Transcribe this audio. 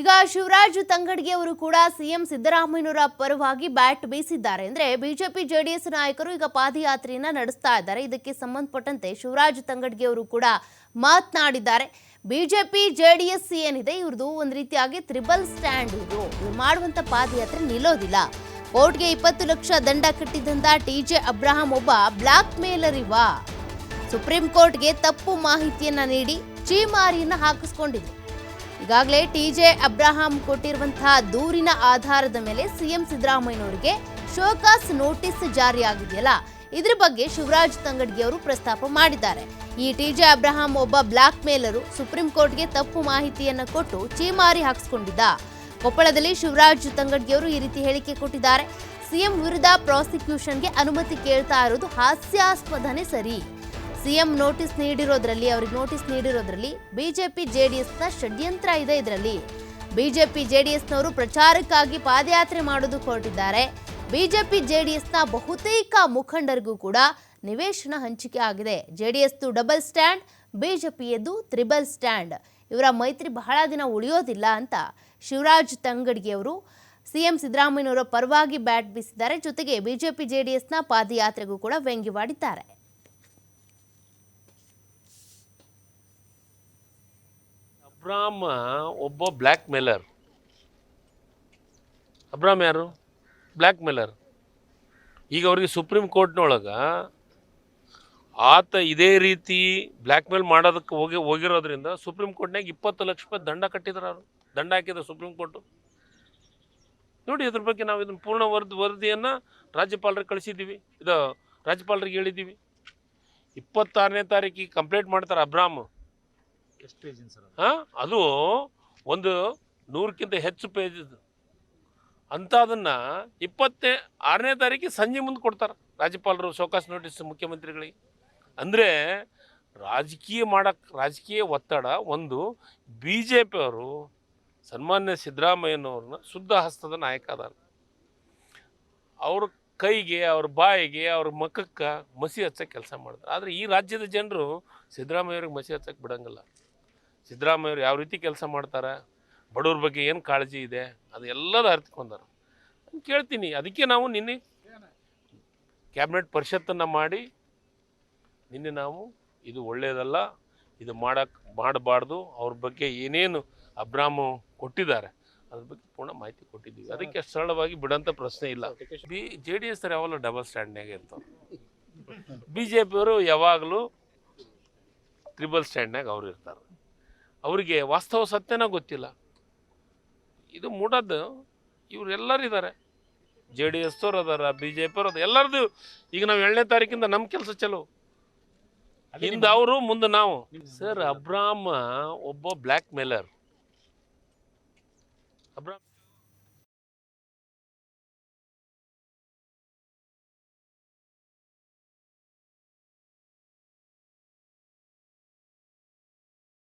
ಈಗ ಶಿವರಾಜ್ ತಂಗಡ್ಗಿ ಅವರು ಕೂಡ ಸಿಎಂ ಸಿದ್ದರಾಮಯ್ಯನವರ ಪರವಾಗಿ ಬ್ಯಾಟ್ ಬೀಸಿದ್ದಾರೆ. ಅಂದ್ರೆ ಬಿಜೆಪಿ ಜೆಡಿಎಸ್ ನಾಯಕರು ಈಗ ಪಾದಯಾತ್ರೆಯನ್ನ ನಡೆಸ್ತಾ ಇದ್ದಾರೆ. ಇದಕ್ಕೆ ಸಂಬಂಧಪಟ್ಟಂತೆ ಶಿವರಾಜ್ ತಂಗಡ್ಗಿ ಅವರು ಕೂಡ ಮಾತನಾಡಿದ್ದಾರೆ. ಬಿಜೆಪಿ, ಜೆಡಿಎಸ್ ಏನಿದೆ, ಇವ್ರದ್ದು ಒಂದು ರೀತಿಯಾಗಿ ತ್ರಿಬಲ್ ಸ್ಟ್ಯಾಂಡ್ ಇದು. ಮಾಡುವಂತ ಪಾದಯಾತ್ರೆ ನಿಲ್ಲೋದಿಲ್ಲ. ಕೋರ್ಟ್ಗೆ ಇಪ್ಪತ್ತು ಲಕ್ಷ ದಂಡ ಕಟ್ಟಿದಂತ ಟಿ ಜೆ ಅಬ್ರಹಾಂ ಒಬ್ಬ ಬ್ಲಾಕ್ ಮೇಲರ್ ಇವ ಸುಪ್ರೀಂ ಕೋರ್ಟ್ಗೆ ತಪ್ಪು ಮಾಹಿತಿಯನ್ನ ನೀಡಿ ಚೀಮಾರಿಯನ್ನ ಹಾಕಿಸ್ಕೊಂಡಿದ್ರು. ಈಗಾಗಲೇ ಟಿಜೆ ಅಬ್ರಾಹಂ ಕೊಟ್ಟಿರುವಂತಹ ದೂರಿನ ಆಧಾರದ ಮೇಲೆ ಸಿಎಂ ಸಿದ್ದರಾಮಯ್ಯನವರಿಗೆ ಶೋಕಾಸ್ ನೋಟಿಸ್ ಜಾರಿಯಾಗಿದೆಯಲ್ಲ? ಇದ್ರ ಬಗ್ಗೆ ಶಿವರಾಜ್ ತಂಗಡ್ಗಿ ಅವರು ಪ್ರಸ್ತಾಪ ಮಾಡಿದ್ದಾರೆ. ಈ ಟಿಜೆ ಅಬ್ರಹಾಂ ಒಬ್ಬ ಬ್ಲಾಕ್ ಮೇಲರು ಸುಪ್ರೀಂ ಕೋರ್ಟ್ಗೆ ತಪ್ಪು ಮಾಹಿತಿಯನ್ನ ಕೊಟ್ಟು ಚೀಮಾರಿ ಹಾಕಿಸ್ಕೊಂಡಿದ್ದ. ಕೊಪ್ಪಳದಲ್ಲಿ ಶಿವರಾಜ್ ತಂಗಡ್ಗಿ ಅವರು ಈ ರೀತಿ ಹೇಳಿಕೆ ಕೊಟ್ಟಿದ್ದಾರೆ. ಸಿಎಂ ವಿರುದ್ಧ ಪ್ರಾಸಿಕ್ಯೂಷನ್ಗೆ ಅನುಮತಿ ಕೇಳ್ತಾ ಇರೋದು ಹಾಸ್ಯಾಸ್ಪದನೆ ಸರಿ. ಸಿಎಂ ನೋಟಿಸ್ ನೀಡಿರೋದ್ರಲ್ಲಿ, ಅವ್ರಿಗೆ ನೋಟಿಸ್ ನೀಡಿರೋದ್ರಲ್ಲಿ ಬಿಜೆಪಿ ಎಸ್ನ ಷಡ್ಯಂತ್ರ ಇದೆ ಇದರಲ್ಲಿ. ಬಿಜೆಪಿ ಎಸ್ನವರು ಪ್ರಚಾರಕ್ಕಾಗಿ ಪಾದಯಾತ್ರೆ ಮಾಡೋದಕ್ಕೆ ಹೊರಟಿದ್ದಾರೆ. ಬಿಜೆಪಿ ಎಸ್ನ ಬಹುತೇಕ ಮುಖಂಡರಿಗೂ ಕೂಡ ನಿವೇಶನ ಹಂಚಿಕೆ ಆಗಿದೆ. ಜೆ ಡಿ ಎಸ್ದು ಡಬಲ್ ಸ್ಟ್ಯಾಂಡ್, ಬಿಜೆಪಿಯದ್ದು ತ್ರಿಬಲ್ ಸ್ಟ್ಯಾಂಡ್. ಇವರ ಮೈತ್ರಿ ಬಹಳ ದಿನ ಉಳಿಯೋದಿಲ್ಲ ಅಂತ ಶಿವರಾಜ್ ತಂಗಡಿಗೆಯವರು ಅವರು ಸಿಎಂ ಸಿದ್ದರಾಮಯ್ಯನವರ ಪರವಾಗಿ ಬ್ಯಾಟ್ ಬೀಸಿದ್ದಾರೆ. ಜೊತೆಗೆ ಬಿಜೆಪಿ ಎಸ್ನ ಪಾದಯಾತ್ರೆಗೂ ಕೂಡ ವ್ಯಂಗ್ಯವಾಡಿದ್ದಾರೆ. ಅಬ್ರಾಮ್ ಒಬ್ಬ ಬ್ಲ್ಯಾಕ್ ಮೇಲರ್ ಅಬ್ರಾಮ್ ಯಾರು? ಬ್ಲ್ಯಾಕ್ ಮೇಲರ್ ಈಗ ಅವ್ರಿಗೆ ಸುಪ್ರೀಂ ಕೋರ್ಟ್ನೊಳಗೆ ಆತ ಇದೇ ರೀತಿ ಬ್ಲ್ಯಾಕ್ ಮೇಲ್ ಮಾಡೋದಕ್ಕೆ ಹೋಗಿ, ಹೋಗಿರೋದ್ರಿಂದ ಸುಪ್ರೀಂ ಕೋರ್ಟ್ನಾಗ ಇಪ್ಪತ್ತು ಲಕ್ಷ ರೂಪಾಯಿ ದಂಡ ಕಟ್ಟಿದ್ರು ಅವರು. ದಂಡ ಹಾಕಿದ್ರು ಸುಪ್ರೀಂ ಕೋರ್ಟು. ನೋಡಿ ಇದ್ರ ಬಗ್ಗೆ ನಾವು ಇದನ್ನು ಪೂರ್ಣ ವರದಿ, ವರದಿಯನ್ನು ರಾಜ್ಯಪಾಲರಿಗೆ ಕಳಿಸಿದ್ದೀವಿ ಇದು ರಾಜ್ಯಪಾಲರಿಗೆ ಹೇಳಿದ್ದೀವಿ ಇಪ್ಪತ್ತಾರನೇ ತಾರೀಕಿಗೆ ಕಂಪ್ಲೇಂಟ್ ಮಾಡ್ತಾರೆ ಅಬ್ರಾಮ್ ಎಷ್ಟು ಪೇಜಿನ ಸರ್ ಅದು ಹಾಂ, ಅದು ಒಂದು ನೂರಕ್ಕಿಂತ ಹೆಚ್ಚು ಪೇಜ್ ಅಂಥದನ್ನು ಇಪ್ಪತ್ತೇ, ಆರನೇ ತಾರೀಕಿಗೆ ಸಂಜೆ ಮುಂದೆ ಕೊಡ್ತಾರೆ ರಾಜ್ಯಪಾಲರು ಶೋಕಾಸ್ ನೋಟಿಸ್ ಮುಖ್ಯಮಂತ್ರಿಗಳಿಗೆ. ಅಂದರೆ ರಾಜಕೀಯ ಮಾಡಕ್ಕೆ ರಾಜಕೀಯ ಒತ್ತಡ ಒಂದು ಬಿ ಜೆ ಪಿಯವರು ಸನ್ಮಾನ್ಯ ಸಿದ್ದರಾಮಯ್ಯನವ್ರನ್ನ ಶುದ್ಧ ಹಸ್ತದ ನಾಯಕ ಅದಾರ. ಅವ್ರ ಕೈಗೆ, ಅವ್ರ ಬಾಯಿಗೆ, ಅವ್ರ ಮುಖಕ್ಕೆ ಮಸಿ ಹಚ್ಚಕ್ಕೆ ಕೆಲಸ ಮಾಡ್ತಾರೆ. ಆದರೆ ಈ ರಾಜ್ಯದ ಜನರು ಸಿದ್ದರಾಮಯ್ಯವ್ರಿಗೆ ಮಸಿ ಹಚ್ಚಕ್ಕೆ ಬಿಡಂಗಿಲ್ಲ. ಸಿದ್ದರಾಮಯ್ಯವ್ರು ಯಾವ ರೀತಿ ಕೆಲಸ ಮಾಡ್ತಾರೆ ಬಡವ್ರ ಬಗ್ಗೆ ಏನು ಕಾಳಜಿ ಇದೆ ಅದು ಎಲ್ಲದ ಅರ್ಥಕೊಂಡಾರ ನಾನು ಕೇಳ್ತೀನಿ ಅದಕ್ಕೆ ನಾವು ನಿನ್ನೆ ಕ್ಯಾಬಿನೆಟ್ ಪರಿಷತ್ತನ್ನು ಮಾಡಿ ನಿನ್ನೆ ನಾವು ಇದು ಒಳ್ಳೆಯದಲ್ಲ ಇದು ಮಾಡಕ್ಕೆ ಮಾಡಬಾರ್ದು ಅವ್ರ ಬಗ್ಗೆ ಏನೇನು ಅಬ್ರಾಮು ಕೊಟ್ಟಿದ್ದಾರೆ ಅದ್ರ ಬಗ್ಗೆ ಪೂರ್ಣ ಮಾಹಿತಿ ಕೊಟ್ಟಿದ್ದೀವಿ. ಅದಕ್ಕೆ ಸರಳವಾಗಿ ಬಿಡೋಂಥ ಪ್ರಶ್ನೆ ಇಲ್ಲ. ಬಿ ಜೆ ಡಿ ಎಸ್ ಯಾವಾಗಲೂ ಡಬಲ್ ಸ್ಟ್ಯಾಂಡ್ನಾಗೆ ಇರ್ತಾರೆ ಬಿ ಜೆ ಪಿಯವರು ಯಾವಾಗಲೂ ತ್ರಿಬಲ್ ಸ್ಟ್ಯಾಂಡ್ನಾಗ ಅವ್ರು ಇರ್ತಾರೆ. ಅವರಿಗೆ ವಾಸ್ತವ ಸತ್ಯನ ಗೊತ್ತಿಲ್ಲ. ಇದು ಮೂಡದ್ದು ಇವರೆಲ್ಲರೂ ಇದ್ದಾರೆ ಜೆ ಡಿ ಎಸ್ ಅವ್ರು ಅದಾರ ಬಿ ಜೆ ಪಿ ಅವ್ರು ಅದ ಎಲ್ಲರದು ಈಗ ನಾವು ಏಳನೇ ತಾರೀಕಿಂದ ನಮ್ಮ ಕೆಲಸ ಚಲೋ. ಹಿಂದೆ ಅವರು ಮುಂದೆ ನಾವು. ಸರ್ ಅಬ್ರಾಮ್ ಒಬ್ಬ ಬ್ಲ್ಯಾಕ್ ಮೇಲರ್. ಅಬ್ರಾಮ್